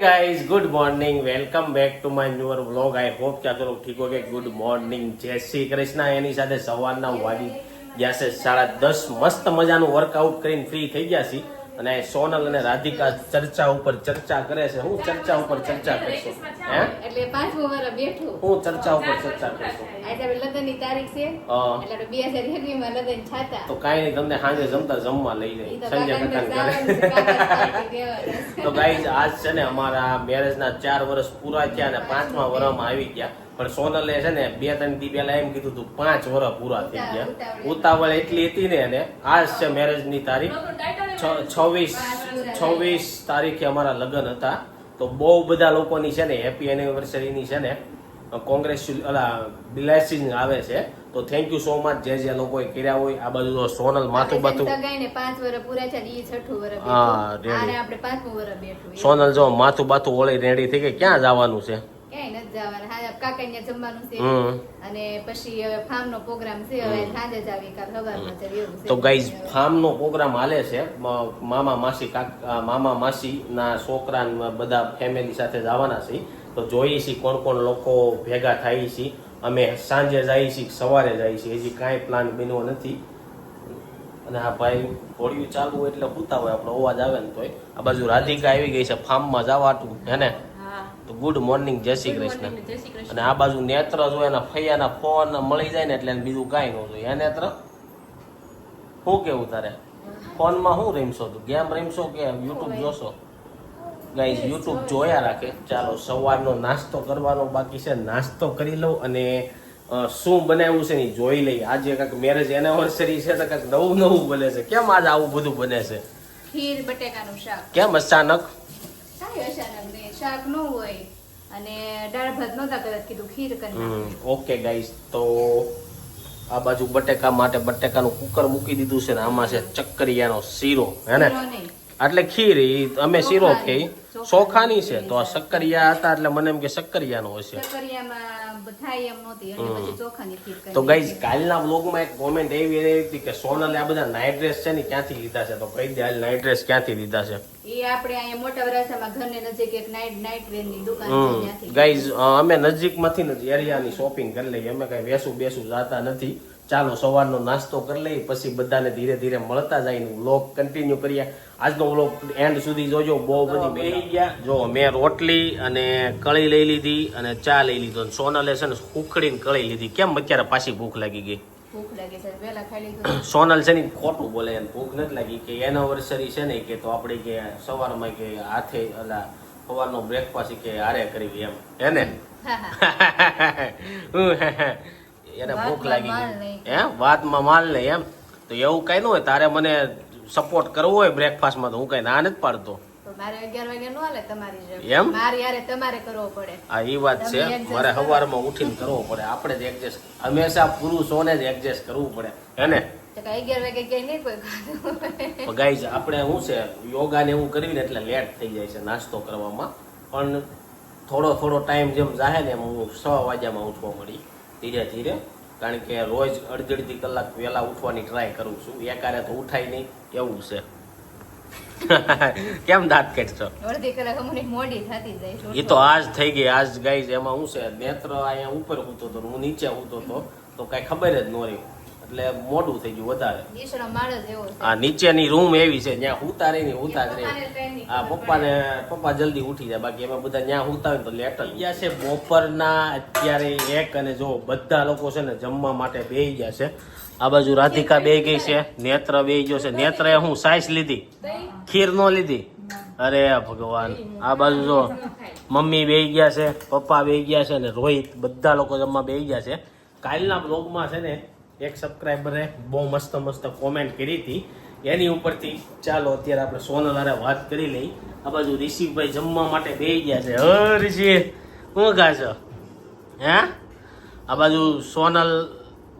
guys good morning welcome back to my newer vlog I hope કે આ તો ઠીક હો કે ગુડ મોર્નિંગ જય શ્રી કૃષ્ણ એની સાથે સવારના વાગી ગયા છે સાડા દસ મસ્ત મજાનું વર્કઆઉટ કરીને ફ્રી થઈ ગયા છીએ અને સોનલ અને રાધિકા ચર્ચા ઉપર ચર્ચા કરે છે. હું ચર્ચા ઉપર ચર્ચા કરશું. હે? એટલે પાંચમું વર્ષ બેઠું. હું ચર્ચા ઉપર ચર્ચા કરશું. આજે લગ્નની તારીખ છે. એટલે આપણે બે હજાર એકવીસમાં લગ્ન છાતા. તો કાંઈ નહીં તમને સાંજે જમતા જમવા લઈ જાય. સંજય કાકા પાર્ટી તો ગાઈઝ આજ છે ને અમારા મેરેજના ચાર વર્ષ પૂરા થયા અને પાંચમા વર્ષમાં આવી ગયા. પણ સોનલે છે ને બે ત્રણ દી પહેલા એમ કીધું તું પાંચ વર્ષ પૂરા થઈ ગયા. ઉતાવળ. એટલી હતી ને અને આજ છે મેરેજની તારીખ. છવ્વીસ છવ્વીસ તારીખે અમારા લગ્ન હતા. તો બહુ બધા લોકોની છે ને હેપી એનિવર્સરીની છે ને કોંગ્રેસ બ્લેસિંગ આવે છે. તો થેન્ક યુ સો મચ જે જે લોકોએ કર્યા હોય આ બાજુ સોનલ માથું બાથું. હા, સોનલ જો માથું બાથું ઓળી રેડી થઈ ગઈ ક્યાં જવાનું છે? જવાનું. હા જમવાનું છે. અને પછી હવે ફાર્મ નો પ્રોગ્રામ છે. હવે સાંજે જ આવી કાલ સવારમાં જ એવું છે. તો ગાઈઝ ફાર્મનો પ્રોગ્રામ હાલે છે. મામા માસી કાકા મામા માસી ના છોકરા બધા ફેમિલી સાથે જવાના છે. તો જોઈએ છીએ કોણ કોણ લોકો ભેગા થાય છે. અમે સાંજે જઈએ છીએ સવારે જઈએ છીએ હજી કાંઈ પ્લાન બન્યો નથી. અને આ ભાઈ ઘોડિયું ચાલુ એટલે પૂતા હોય. આપણો અવાજ આવે ને તોય. આ બાજુ રાધિકા આવી ગઈ છે ફાર્મમાં જવાતું હે ને? હા તો ગુડ મોર્નિંગ જય શ્રી કૃષ્ણ. અને આ બાજુ નેત્ર જો એના ફૈયાના ફોન મળી જાય ને એટલે બીજું કાંઈ ન જોઈએ નેત્ર? શું કેવું તારે? ફોનમાં શું રમશો તું? ગેમ રમશો કે યુટ્યુબ જોશો? ગાઈઝ યુટ્યુબ જોયા રાખે. ચાલો સવારનો નાસ્તો કરવાનો બાકી છે. નાસ્તો કરી લઉં અને શું બનાવ્યું છે ને જોઈ લઈએ. આજે કંઈક મેરેજ એનિવર્સરી છે તો કંઈક નવું નવું બને છે. કેમ આજે આવું બધું બને છે? ખીર બટેકાનું શાક. કેમ અચાનક? અચાનક. શાક ન હોય અને દાળ ભાત નહોતા કદાચ કીધું ખીર કરી ઓકે ગાઈસ તો આ બાજુ બટેકા માટે બટેકાનું કુકર મૂકી દીધું છે ને આમાં છે ચક્કરિયાનો શીરો હે ને? એટલે ખીર અમે શીરો ચોખાની. ચોખાની છે તો આ શક્કરિયા હતા એટલે મને એમ કે શક્કરિયાનો હશે. તો ગાઈઝ કાલના વ્લોગમાં એક કોમેન્ટ એવી એવી હતી કે સોનલ આ બધા નાઇટ ડ્રેસ છે ને ક્યાંથી લીધા છે? તો કહી દે હાલ નાઇટ ડ્રેસ ક્યાંથી લીધા છે? એ આપણે અહીંયા મોટા વરાછામાં ઘરની નજીક એક નાઇટ નાઇટ વેરની દુકાન છે ગાઈઝ અમે નજીકમાંથી નથી એરિયાની શોપિંગ કરી લઈએ. અમે કઈ વેસું બેસુ જાતા નથી. ચાલો સવારનો નાસ્તો કરી લઈ પછી બધાને ધીરે ધીરે મળતા જાય વ્લોગ કન્ટિન્યુ કરીએ. આજનો વ્લોગ એન્ડ સુધી જોજો બહુ બધી બે ગયા. જો મેં રોટલી અને કળી લઈ લીધી અને ચા લઈ લીધો અને સોનલે છે ને ઉખડીને કળી લીધી. કેમ અત્યારે પાછી ભૂખ લાગી ગઈ? સોનલ છે ને ખોટું બોલે એને ભૂખ નથી લાગી કે એનિવર્સરી છે ને કે તો આપણે કે સવારમાં કે હાથે અલા સવારનો બ્રેકફાસ્ટ કે હારે કરી એમ. હે ને? હા હા હું. એને ભૂખ લાગી ગઈ. હે? વાતમાં માલ નહીં એમ? તો એવું કઈ ન હોય તારે મને સપોર્ટ કરવો હોય બ્રેકફાસ્ટમાં તો હું કઈ ના નથી પાડતો. મારે. એમ? એ વાત છે. સવારમાં ઉઠીને કરવો પડે. આપણે જ એડજસ્ટ હંમેશા પુરુષોને જ એડજસ્ટ કરવું પડે. હે ને? ગાઈઝ આપણે શું છે યોગા ને એવું કરવી ને એટલે લેટ થઈ જાય છે નાસ્તો કરવામાં. પણ થોડો થોડો ટાઈમ જેમ જાહે ને એમ હું છ વાગ્યામાં ઉઠવા મળી ધીરે ધીરે કારણ કે રોજ અડધી અડધી કલાક વહેલા ઉઠવાની ટ્રાય કરું છું. એકારે તો ઉઠાય નહીં એવું છે. કેમ દાંત કાઢશો? અડધી કલાક અમને મોડી થતી જાય એ તો આજ થઈ ગઈ આજ ગાઈઝ એમાં હું છે નેત્ર અહીંયા ઉપર ઊતો હતો હું નીચે ઊતો હતો તો કાંઈ ખબર જ ન રહી એટલે મોડું થઈ ગયું વધારે. આ નીચેની રૂમ એવી છે જ્યાં હુતા રહી ને હુતા જ રહી. હા પપ્પાને પપ્પા જલ્દી ઉઠી જાય બાકી એમાં બધા ત્યાં હુતા હોય તો લેટ ગયા છે બપોરના અત્યારે એક અને જો બધા લોકો છે ને જમવા માટે બેહી ગયા છે. આ બાજુ રાધિકા બે ગઈ છે નેત્ર બે ગયો છે. નેત્રએ હું સાઈસ લીધી ખીર નો લીધી. અરે ભગવાન આ બાજુ જો મમ્મી બે ગયા છે પપ્પા બે ગયા છે અને રોહિત બધા લોકો જમવા બે ગયા છે. કાલના બ્લોગમાં છે ને એક સબસ્ક્રાઈબરે બહુ મસ્ત મસ્ત કોમેન્ટ કરી હતી. એની ઉપરથી ચાલો અત્યારે આપણે સોનલ હારે વાત કરી લઈ. આ બાજુ ઋષિભાઈ જમવા માટે બે ગયા છે. હ ઋષિ શું ખા છો? હે? આ બાજુ સોનલ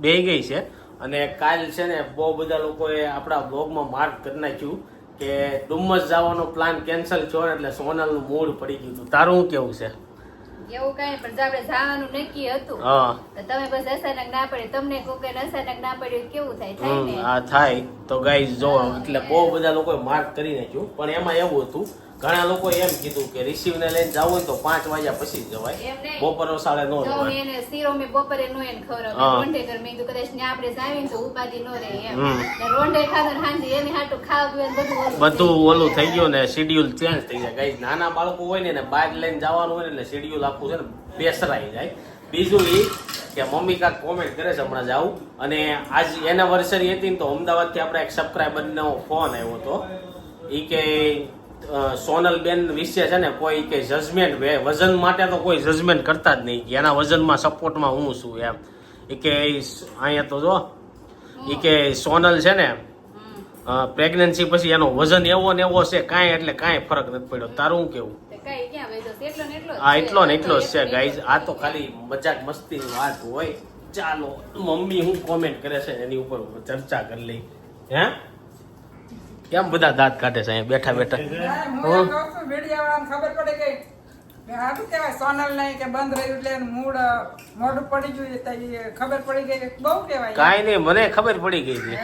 બે ગઈ છે અને કાલ છે ને બહુ બધા લોકોએ આપણા બ્લોગમાં માર્ક કરી નાખ્યું કે ડુમ્મસ જવાનો પ્લાન કેન્સલ થયો એટલે સોનલનું મૂડ પડી ગયું હતું. તારું કેવું છે? એવું કઈ પણ આપણે જવાનું નક્કી હતું હા. તો તમે પછી અચાનક ના પડે તમને કોકે અચાનક ના પડ્યું કેવું થાય? થાય ને? આ થાય. તો ગાઈઝ જો એટલે બહુ બધા લોકોએ માર્ક કરી નાખ્યું. પણ એમાં એવું હતું ઘણા લોકો એમ કીધું કે રિસીવ ને લઈને જવું હોય તો પાંચ વાગ્યા પછી જ જવાય. બપોર સાડે નો જવાય એને શીરો મેં બપોરે નો એને ખવડાવ્યો. રોંઢે ઘર મેં કીધું કદાચ ને આપણે જાવી તો ઉપાધિ નો રહે એમ. રોંઢે ખાધો ને સાંજે એની હાટું ખાવા બધું ઓલું બધું ઓલું થઈ ગયું ને શેડ્યુલ ચેન્જ થઈ જાય. ગાઈસ નાના બાળકો હોય ને એને બહાર લઈને જવાનું હોય ને એટલે શેડ્યુલ આખું છે ને બેસરાઈ જાય. બીજું એ કે મમ્મી કાંક કોમેન્ટ કરે છે હમણાં જાઉં. અને આજ એનિવર્સરી હતી ને તો અમદાવાદથી આપણે એક સબસ્ક્રાઈબરનો ફોન આવ્યો હતો. એ કે સોનલબેન વિશે છે ને કોઈ કે જજમેન્ટ વજન માટે તો કોઈ જજમેન્ટ કરતા જ નહીં કે એના વજનમાં સપોર્ટમાં હું છું એમ એ કે અહીંયા તો જો એ કે સોનલ છે ને. પ્રેગ્નન્સી પછી એનો વજન એવો ને એવો છે કાંઈ એટલે કાંઈ ફરક નથી પડ્યો તારું કેવું છે? એટલો ને એટલો જ આ છે. એટલો ને એટલો છે એટલો ગાઈઝ આ તો ખાલી મજાક મસ્તીની વાત હોય ચાલો મમ્મી હું કોમેન્ટ કરે છે એની ઉપર ચર્ચા કરી લઈ હે કેમ બધા દાંત કાઢે છે અહીંયા? બેઠા બેઠા. ખબર પડી ગઈ. કે આ કહેવાય સોનલ નહીં કે બંધ રહ્યું એટલે એનું મોઢું પડી ગયું ખબર પડી ગઈ. બહુ કહેવાય. કાંઈ નહીં મને ખબર પડી ગઈ છે.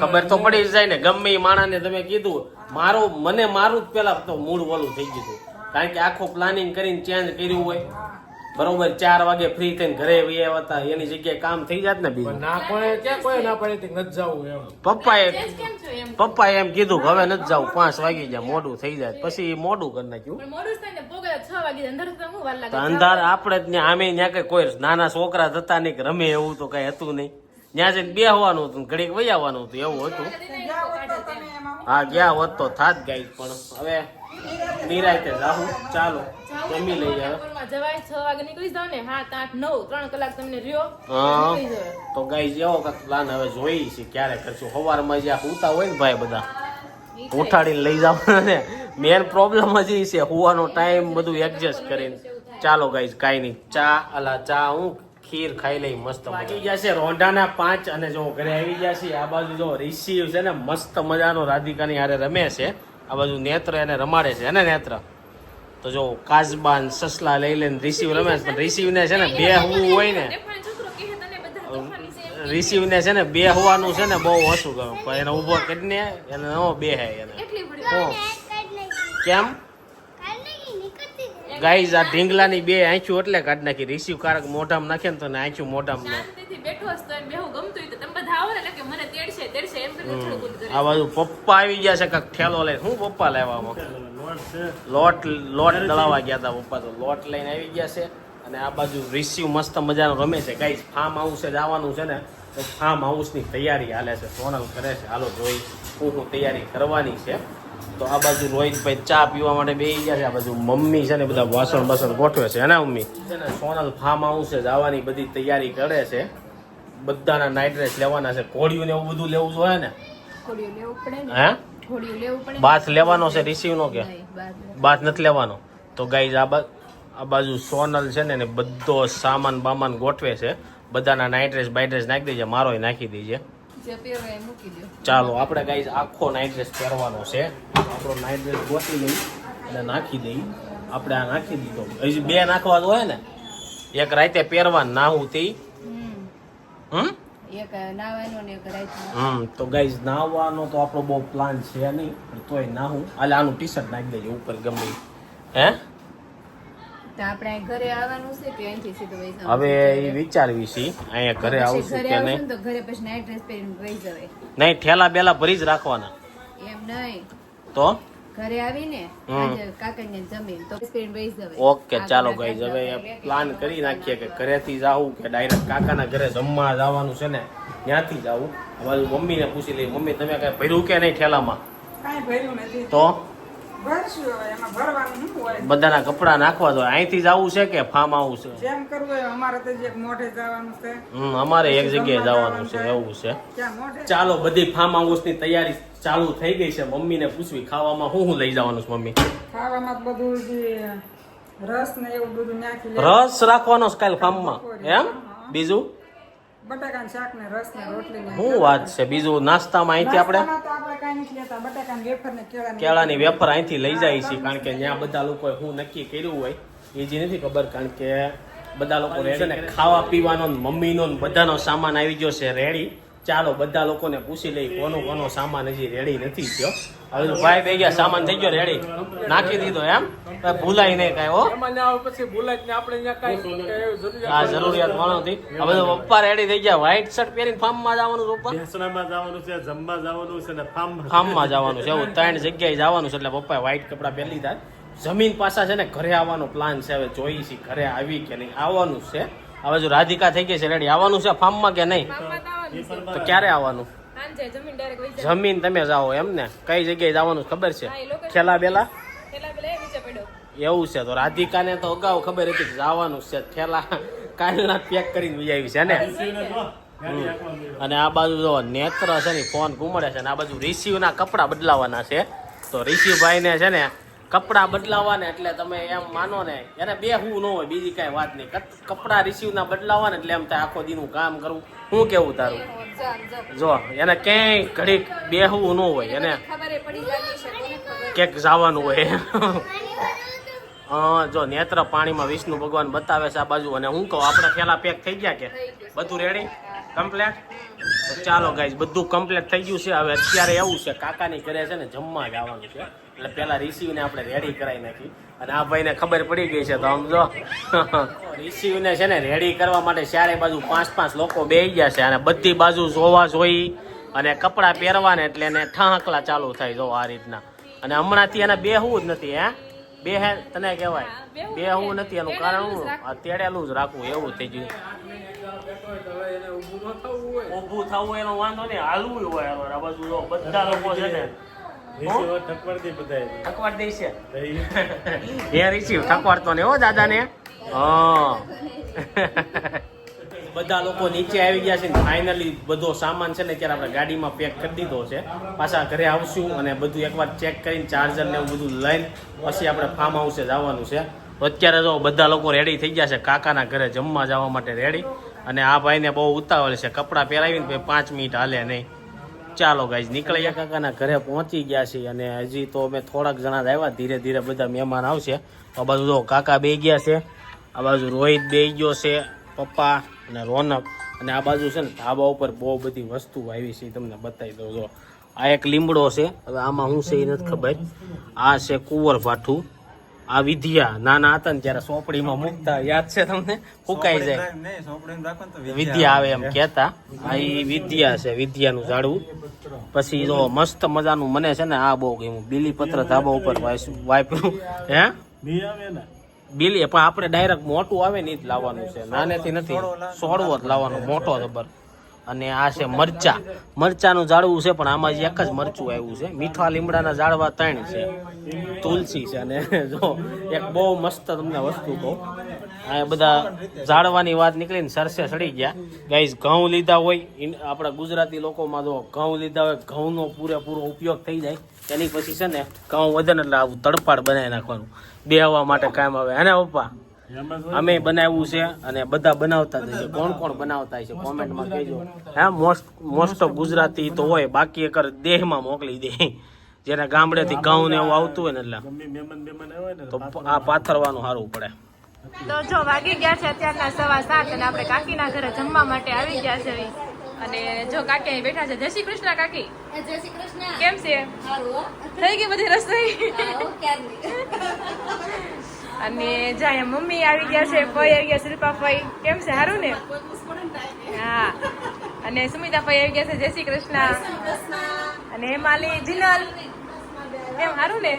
ખબર તો પડી જાય ને ગમે એ માણસને તમે કીધું મારું મને મારું જ પેલા તો મૂળ ઓલું થઈ ગયું કારણ કે આખું પ્લાનિંગ કરીને ચેન્જ કર્યું હોય. બરોબર ચાર વાગે ફ્રી થઈને ઘરે આવ્યા હતા એની જગ્યાએ કામ થઈ જાત ને બીજું? ના કોઈ ક્યાં કોઈ ના પડે નથી જવું એમ. પપ્પાએ? પપ્પાએ એમ કીધું કે હવે નથી જવું પાંચ વાગી જાય મોડું થઈ જાય. પછી મોડું કરી નાખ્યું. પણ મોડું જ થાય ને પોગે છ વાગે અંદર તો હું વાર લાગે તો અંધાર આપણે જ આમે ત્યાં કઈ કોઈ નાના છોકરા થતા નહીં કે રમે એવું તો કઈ હતું નહીં. ત્યાં જઈને બેહવાનું હતું ઘડીક વહી આવવાનું હતું એવું હતું. જાઓ તો તમે એમાં હું હા ગયા હોત તો થાત ગાઈ પણ. હવે નિરાયતે રાહુ ચાલો જમી લઈ જવાય છ વાગે નીકળી જાવ ને સાત આઠ નવ ત્રણ કલાક તમને રહ્યો હા. તો ગાઈ જેવો પ્લાન હવે જોઈ છે ક્યારે કરશું. સવારમાં જ્યાં હુતા હોય ને ભાઈ બધા ઉઠાડીને લઈ જવાના ને. મેન પ્રોબ્લેમ જ એ છે હુવાનો ટાઈમ બધું એડજસ્ટ કરીને. ચાલો ગાઈઝ કાંઈ નહીં. ચા અલા ચા હું ખીર ખાઈ લઈ મસ્ત ગયા છે રોંઢાના પાંચ અને જો ઘરે આવી ગયા છે આ બાજુ જો રિસીવ છે ને મસ્ત મજાનો રાધિકાની હારે રમે છે. આ બાજુ નેત્ર એને રમાડે છે ને નેત્ર? તો જો કાચબાન સસલા લઈ લઈને રિસીવ રમે છે પણ રિસીવને છે ને બે હોવું હોય ને. રિસીવને છે ને બે હોવાનું છે ને બહુ ઓછું ગમે પણ એને ઊભો કરીને એને નો બે હે એને. કેમ? ગાઈઝ આ ઢીંગલાની બે આંખ્યું એટલે કાઢ નાખી. રિસીવ કારક મોઢામાં નાખે ને તો મોઢામાં ને કે મને તેડશે તેડશે એમ કરીને થોડું બધું કરે. આ બાજુ પપ્પા આવી ગયા છે કાક ઠેલો લઈને. હું પપ્પા લેવામાં લોટ લોટ દળાવા ગયા હતા પપ્પા તો. લોટ લઈને આવી ગયા છે અને આ બાજુ રિસીવ મસ્ત મજાનો રમે છે. ગાઈઝ ફાર્મ હાઉસે જવાનું છે ને તો ફાર્મ હાઉસની તૈયારી હાલે છે. સોનલ કરે છે. હાલો જોઈ હું હું તૈયારી કરવાની છે. તો આ બાજુ રોહિતભાઈ ચા પીવા માટે બે ગયા છે. આ બાજુ મમ્મી છે ને બધા વાસણ બાસણ ગોઠવે છે. એના મમ્મી સોનલ ફાર્મ હાઉસે જવાની બધી તૈયારી કરે છે. બધાના નાઇટ ડ્રેસ લેવાના છે. કોળિયું ને એવું બધું લેવું જોઈએ ને? હે. બાથ લેવાનો છે રિસીવ નો કે. બાથ નથી. લેવાનો. તો ગાઈઝ આ બા આ બાજુ સોનલ છે ને એને બધો સામાન બામાન ગોઠવે છે. બધાના નાઇટ ડ્રેસ બાઇટ ડ્રેસ નાખી દેજે મારોય નાખી દેજે. ચાલો આપણે ગાઈઝ આખો નાઇટ ડ્રેસ પહેરવાનો છે. આપણો નાઇટ ડ્રેસ ગોઠવી લઈ અને નાખી દઈ. આપણે આ નાખી દીધો. હજી બે નાખવા હોય ને. એક રાતે પહેરવાનું નાહું તે. હમ. હમ? તો ગાઈઝ નાહવાનો તો આપણો બહુ પ્લાન છે નહીં તોય નાહું. આલે આનું ટી શર્ટ નાખી દેજો ઉપર ગમે. હે? હવે એ વિચારવી છે અહીંયા ઘરે આવશું કે નહીં? તો ઘરે પછી નાઈટ ડ્રેસ પહેરીને વહી જવાય. નહીં ઠેલા બેલા ભરી જ રાખવાના. એમ નહીં. તો? ઘરે આવીને કાકાને જમીન તો પહેરીને વહી જવાય. ઓકે ચાલો ગાઈઝ હવે પ્લાન કરી નાખીએ કે ઘરેથી જાવું કે ડાયરેક્ટ કાકાના ઘરે જમવા જવાનું છે ને ત્યાંથી જાવું અમારી મમ્મીને પૂછી લઈ મમ્મી તમે કઈ ભર્યું કે નહીં ઠેલામાં? કાંઈ ભર્યું નથી. તો? બધાના કપડા નાખવા જોઈએ. અહીંથી આવું છે કે ફાર્મ હાઉસ છે? જેમ કરવું હોય અમારે તો જે મોઢે જવાનું છે. હમ અમારે એક જગ્યાએ જવાનું છે એવું છે. ચાલો બધી ફાર્મ હાઉસની તૈયારી ચાલુ થઈ ગઈ છે. મમ્મીને પૂછવી ખાવામાં શું શું લઈ જવાનું છે મમ્મી? ખાવામાં બધું જે રસ ને એવું બધું નાખી રસ રાખવાનો છે કાલ ફાર્મમાં. એમ? બીજું? બટાકાનું શાક ને રસ ને રોટલી ને શું વાત છે. બીજું નાસ્તામાં અહીંથી આપણે નાસ્તામાં તો આપણે કાંઈ નથી લેતા. બટાકાનું વેફર ને કેળાની કેળાની વેફર અહીંથી લઈ જાય છે કારણ કે ત્યાં બધા લોકોએ હું નક્કી કર્યું હોય. એ જે નથી ખબર કારણ કે બધા લોકો રેડી ને ખાવા પીવાનો ને મમ્મીનો ને બધાનો સામાન આવી ગયો છે રેડી. ચાલો બધા લોકોને પૂછી લઈ કોનો કોનો સામાન હજી રેડી નથી થયો. હવે તો ભાઈ બે ગયા સામાન થઈ ગયો રેડી નાખી દીધો એમ? ભૂલાય નહીં કાંઈ હો. એમાં પછી ભૂલાય આપણે ત્યાં કાંઈ કે જરૂરિયાત આ જરૂરિયાત વાળો હતી. હવે તો પપ્પા રેડી થઈ ગયા. વ્હાઈટ શર્ટ પહેરીને ફાર્મમાં જવાનું છે પપ્પા? જવાનું છે જમવા જવાનું છે ને ફાર્મમાં ફાર્મમાં જવાનું છે. એવું ત્રણ જગ્યાએ જવાનું છે એટલે પપ્પાએ વ્હાઈટ કપડાં પહેરી લીધા. જમીન પાછા છે ને ઘરે આવવાનો પ્લાન છે. હવે જોઈ છે ઘરે આવી કે નહીં. આવવાનું છે. હવે જો રાધિકા થઈ ગઈ છે રેડી આવવાનું છે ફાર્મમાં કે નહીં? તો આવવાનું છે. તો ક્યારે આવવાનું? જમીન તમે જાઓ એમ ને? કઈ જગ્યાએ જવાનું ખબર છે? ખેલા બેલા? એવું છે તો રાધિકાને તો અગાઉ ખબર હતી કે જવાનું છે. થેલા કાલના પેક કરીને લઈ આવી છે ને? અને આ બાજુ જો નેત્ર છે ને ફોન ઘુમડે છે ને આ બાજુ રિસીવના કપડાં બદલાવાના છે. તો રિસીવભાઈને છે ને કપડાં બદલાવાને એટલે તમે એમ માનો ને, એને બે હું ન હોય, બીજી કાંઈ વાત નહીં. કપ- કપડાં રિસીવના બદલાવાને એટલે એમ થાય આખો દીનું કામ કરવું. હું કેવું તારું. જો, એને ક્યાંય ઘડીક બેહવું ન હોય, એને ક્યાંક જવાનું હોય. હા, જો, નેત્ર પાણીમાં વિષ્ણુ ભગવાન બતાવે છે આ બાજુ. અને હું કહું, આપણે થેલા પેક થઈ ગયા કે? બધું રેડી કમ્પ્લેટ ચાલો ગાઈઝ બધું કમ્પ્લેટ થઈ ગયું છે. હવે અત્યારે એવું છે, કાકાની ઘરે છે ને જમવા જવાનું છે. એટલે પેલા રિસીવને આપણે રેડી કરાવી નાખી. અને આ ભાઈને ખબર પડી ગઈ છે તો સમજો જો. રિસીવને છે ને રેડી કરવા માટે ચારે બાજુ પાંચ પાંચ લોકો બે ગયા છે અને બધી બાજુ જોવા જોઈ અને કપડાં પહેરવાને એટલે એને ઠાંકલા ચાલુ થાય જો આ રીતના. અને હમણાંથી એને બેહવું જ નથી હે? બે હે તને કહેવાય. બેહવું નથી એનું કારણ હું આ તેડેલું જ રાખવું એવું થઈ ગયું. ઊભું થવું હોય. એનો વાંધો નહીં હાલવું હોય આ બાજુ બધા લોકો છે ને દે છે. રિસીવ ને હો દાદાને. હા. બધા લોકો નીચે આવી ગયા છે ને ફાઇનલી બધો સામાન છે ને ત્યારે આપણે ગાડીમાં પેક કરી દીધો છે. પાછા ઘરે આવશું અને બધું એકવાર ચેક કરીને ચાર્જર ને એવું બધું લઈને પછી આપણે ફાર્મ હાઉસે જવાનું છે. તો અત્યારે જો બધા લોકો રેડી થઈ ગયા છે. કાકાના ઘરે જમવા જવા માટે રેડી અને આ ભાઈને બહુ ઉતાવળ છે. કપડાં પહેરાવીને પછી પાંચ મિનિટ હાલે નહીં. ચાલો ગાઈઝ નીકળ્યા કાકાના ઘરે પહોંચી ગયા છીએ અને હજી તો અમે થોડાક જણા આવ્યા. ધીરે ધીરે બધા મહેમાન આવશે. આ બાજુ જો કાકા બે ગયા છે. આ બાજુ રોહિત બે ગયો છે, પપ્પા અને રોનક. અને આ બાજુ છે ને ધાબા ઉપર બહુ બધી વસ્તુ આવી છે તમને બતાવી દઉં. જો આ એક લીમડો છે. હવે આમાં શું છે એ નથી ખબર. આ છે કુંવર ભાઠું. આ વિદ્યા નાના હતા ને ત્યારે સોપડીમાં મૂકતા. યાદ છે તમને? ફૂકાઈ જાય. વિદ્યા આવે એમ કેતા આ વિદ્યા છે વિદ્યાનું ઝાડવું. પછી જો મસ્ત મજાનું મને છે ને આ બહુ ગમ્યું. બીલીપત્ર ધાબા ઉપર વાપર્યું વાપ્યું હે? બીલી પણ આપણે ડાયરેક્ટ મોટું આવે ને એ જ લાવવાનું છે. નાનેથી નથી સોડવો જ લાવવાનો મોટો જબર અને આ છે મરચા. મરચાનું ઝાડવું છે, પણ આમાં એક જ મરચું આવ્યું છે. મીઠા લીમડાના ઝાડવા ત્રણ છે. તુલસી છે અને જો એક બહુ મસ્ત તમને વસ્તુ કહું. આ બધા ઝાડવાની વાત નીકળીને સરસે સડી ગયા. ગાઈઝ ઘઉં લીધા હોય આપણા ગુજરાતી લોકોમાં જો ઘઉં લીધા હોય, ઘઉંનો પૂરેપૂરો ઉપયોગ થઈ જાય. એની પછી છે ને, ઘઉં વધે એટલે આવું તડપાડ બનાવી નાખવાનું. બેહવા માટે કામ આવે. હે પપ્પા? અમે બનાવ્યું છે અને બધા બનાવતા થાય છે. કોણ કોણ બનાવતા છે? કોમેન્ટમાં કહેજો. હા મોસ્ટ મોસ્ટ ઓફ ગુજરાતી તો હોય. બાકી એક દેહમાં મોકલી દે. જેના ગામડેથી ઘઉં ને એવું આવતું હોય ને એટલે. ગમે મહેમાન બેમાન આવે ને તો આ પાથરવાનું સારું પડે. તો જો વાગી ગયા છે અત્યારના સવા સાત અને આપણે કાકીના ઘરે જમવા માટે આવી ગયા છે. અને જો કાકી અહીં બેઠા છે. જય શ્રી કૃષ્ણ કાકી. જય શ્રી કૃષ્ણ. કેમ છે? થઈ ગઈ બધી રસોઈ. અને જ્યાં મમ્મી આવી ગયા છે, ફઈ આવી ગયા શિલ્પા ફઈ. કેમ છે? સારું ને? હા. અને સુમિતા ફઈ આવી ગયા છે, જય શ્રી કૃષ્ણ. અને હેમાલી, જિનલ. કેમ સારું ને?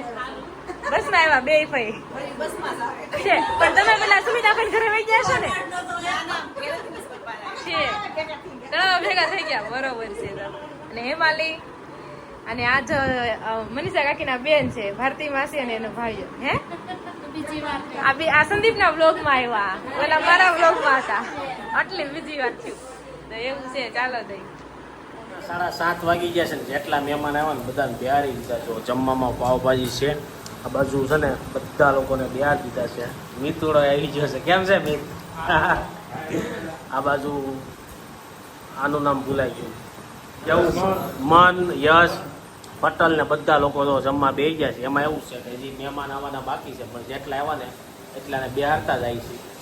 બસમાં આવ્યા બે ફઈ. છે, પણ તમે પેલા સુમિતા ફઈ ઘરે વહી ગયા છો ને? છે. ત્રણ ભેગા થઈ ગયા, બરોબર છે. અને હેમાલી, અને આજ મનીષા કાકીના બેન છે, ભારતી માસી અને એનો ભાઈઓ. હે? આ બી આ સંદીપના વ્લોગમાં આવ્યા. ઓલા મારા વ્લોગમાં હતા. આટલી બીજી વાત થયું. તો એવું છે, ચાલો દઈ. સાડા સાત વાગી ગયા છે ને, જેટલા મહેમાન આવ્યા ને, બધાને બિહારી દીધા છે. જમવામાં પાવભાજી છે. આ બાજુ છે ને, બધા લોકોને બિહાર દીધા છે. મિતુડો આવી ગયો છે. કેમ છે, મિત? આ બાજુ આનું નામ ભૂલાઈ ગયું. કેવું મન, યશ પટલ ને બધા લોકો તો જમવા બે ગયા છે. એમાં એવું છે કે હજી મહેમાન આવવાના બાકી છે, પણ જેટલા આવ્યા ને એટલાને બિહારતા જાય છે.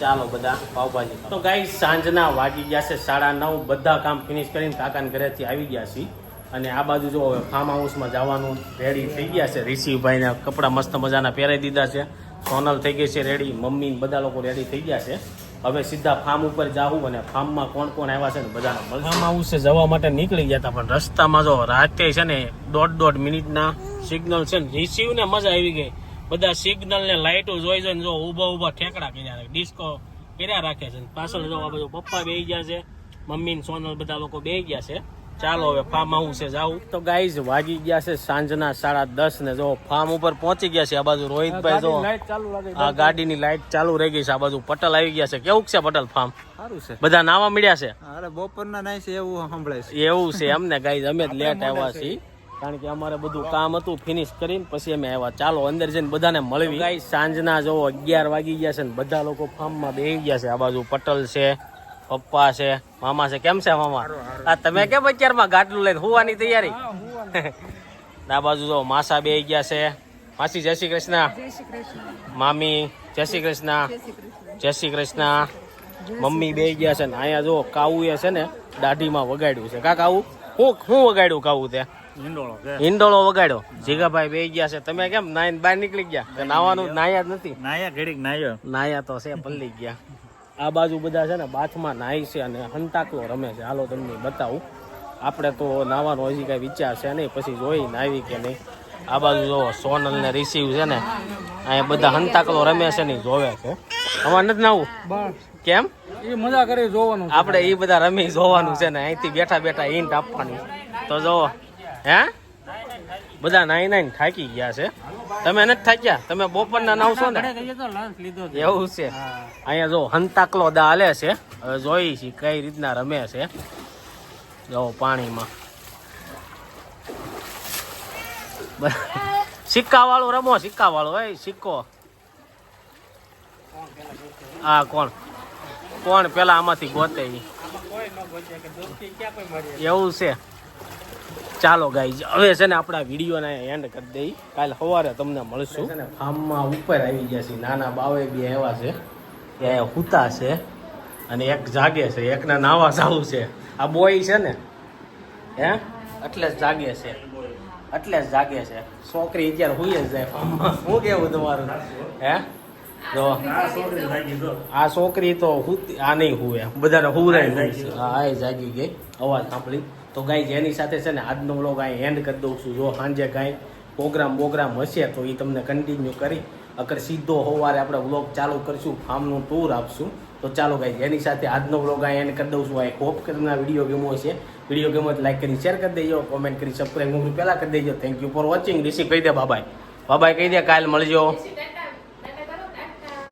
ચાલો બધા પાવભાજી તો ગાઈ સાંજના વાગી ગયા છે સાડા નવ. બધા કામ ફિનિશ કરીને કાકાને ઘરેથી આવી ગયા છીએ. અને આ બાજુ જો હવે ફાર્મ હાઉસમાં જવાનું રેડી થઈ ગયા છે. ઋષિભાઈને કપડાં મસ્ત મજાના પહેરાવી દીધા છે. સોનલ થઈ ગઈ છે રેડી મમ્મી બધા લોકો રેડી થઈ ગયા છે. હવે સીધા ફાર્મ ઉપર જાવું અને ફાર્મમાં કોણ કોણ આવ્યા છે ને બધાને ફાર્મ છે, જવા માટે નીકળી ગયા હતા, પણ રસ્તામાં જો રાતે છે ને દોઢ દોઢ મિનિટના સિગ્નલ છે ને રિસીવ ને મજા આવી ગઈ. બધા સિગ્નલ ને લાઇટો જોઈ જોઈને જો ઊભા ઊભા ઠેકડા કર્યા રાખે ડિસ્કો કર્યા રાખે છે પાછળ જો આ બધું પપ્પા બેહી ગયા છે, મમ્મી સોનલ બધા લોકો બેહી ગયા છે. ચાલો હવે ફાર્મ છે જાવું તો ગાઈઝ વાગી ગયા છે સાંજના સાડા દસ ને જો ફાર્મ ઉપર પહોંચી ગયા છે આ બાજુ રોહિતભાઈ જો આ ગાડીની લાઈટ ચાલુ રહી ગઈ છે આ બાજુ પટેલ આવી ગયા છે. કેવું છે પટેલ ફાર્મ સારું છે. બધા નાવા મળ્યા છે? અરે બપોરના નાય છે એવું સંભળાય છે. એવું છે અમને ગાઈઝ અમે જ લેટ આવ્યા છીએ. કારણ કે અમારે બધું કામ હતું ફિનિશ કરીને પછી અમે આવ્યા. ચાલો અંદર જઈને બધાને મળવી. ગાઈ સાંજના જો અગિયાર વાગી ગયા છે ને બધા લોકો ફાર્મમાં બેસી ગયા છે. આ બાજુ પટેલ છે. પપ્પા છે મામા છે. કેમ છે મામા? આ તમે કેમ અત્યારમાં ગાટલું લઈને હોવાની તૈયારી? આ બાજુ જો માસા બે ગયા છે. માસી જય શ્રી કૃષ્ણ. મામી જય શ્રી કૃષ્ણ. જય શ્રી કૃષ્ણ. મમ્મી બે ગયા છે ને અહીંયા જો કાવું છે ને દાઢીમાં વગાડ્યું છે. કા કાવું? હું હું વગાડ્યું કાવું તે? હિંડોળો વગાડ્યો. જીગાભાઈ બે ગયા છે. તમે કેમ નાઈને બહાર નીકળી ગયા? નાવાનું નાયા જ નથી? નાયા ઘડીક નાયો નાયા તો છે પલ્લી ગયા. આ બાજુ બધા છે ને બાથમાં નાહી છે અને હંતાકલો રમે છે. હાલો તમને બતાવું. આપણે તો નાવાનો હજી કાંઈ વિચાર છે નહીં પછી જોઈ નાવી કે નહીં. આ બાજુ જો સોનલ ને રિસીવ છે ને અહીંયા બધા હંતાકલો રમે છે નહીં જોવે છે. અમારે નથી નાવું કેમ? એ મજા કરી જોવાનું આપણે એ બધા રમી જોવાનું છે ને અહીંથી બેઠા બેઠા ઈંટ આપવાની. તો જો હે? બધા નાઈ નાઈ થાકી ગયા છે. તમે નથી થાક્યા? તમે બપોરના નાવશો ને? એવું છે. અહીંયા જો હંતાકલો દા હાલે છે. હવે જોઈ છે કઈ રીતના રમે છે. જો પાણીમાં. સિક્કા વાળું રમો સિક્કા વાળું એ સિક્કો. હા કોણ? કોણ પેલા આમાંથી ગોતે એવું છે. ચાલો ગાઈ હવે છે ને આપણા વિડીયોને એન્ડ કરી દઈ. કાલે સવારે તમને મળશું. ને ફાર્મમાં ઉપર આવી ગયા છે નાના બાવે બી એવા છે. કે હુતા છે અને એક જાગે છે. એકના નાવા જાવું છે. આ બોય છે ને, હે? એટલે જ જાગે છે. એટલે જ જાગે છે. છોકરી અત્યારે હુઈ જ જાય ફાર્મમાં. શું કેવું તમારું? હે? જો. આ છોકરી તો આ નહીં હુવે. બધાને હુવરાઈ છે. હા એ જાગી ગઈ. અવાજ સાંભળી. તો ગાઈ જેની સાથે છે ને આજનો વ્લોગ અહીં એન્ડ કરી દઉં છું. જો સાંજે કાંઈ પ્રોગ્રામ બોગ્રામ હશે તો એ તમને કન્ટિન્યુ કરી, અગર સીધો હોવારે આપણે વ્લોગ ચાલુ કરશું ફાર્મનું ટૂર આપશું. તો ચાલો ગાઈ જેની સાથે આજનો વ્લોગ અહીં એન્ડ કરી દઉં છું. આઈ હોપ કે તમને વીડિયો ગેમો હશે. વીડિયો ગેમો લાઈક કરી શેર કરી દેજો કોમેન્ટ કરી સબસ્ક્રાઈબ પહેલાં કરી દેજો. થેન્ક યુ ફોર વોચિંગ રિસી કહી દે બાબાઈ બાબાઈ કહી દે કાલ મળજો.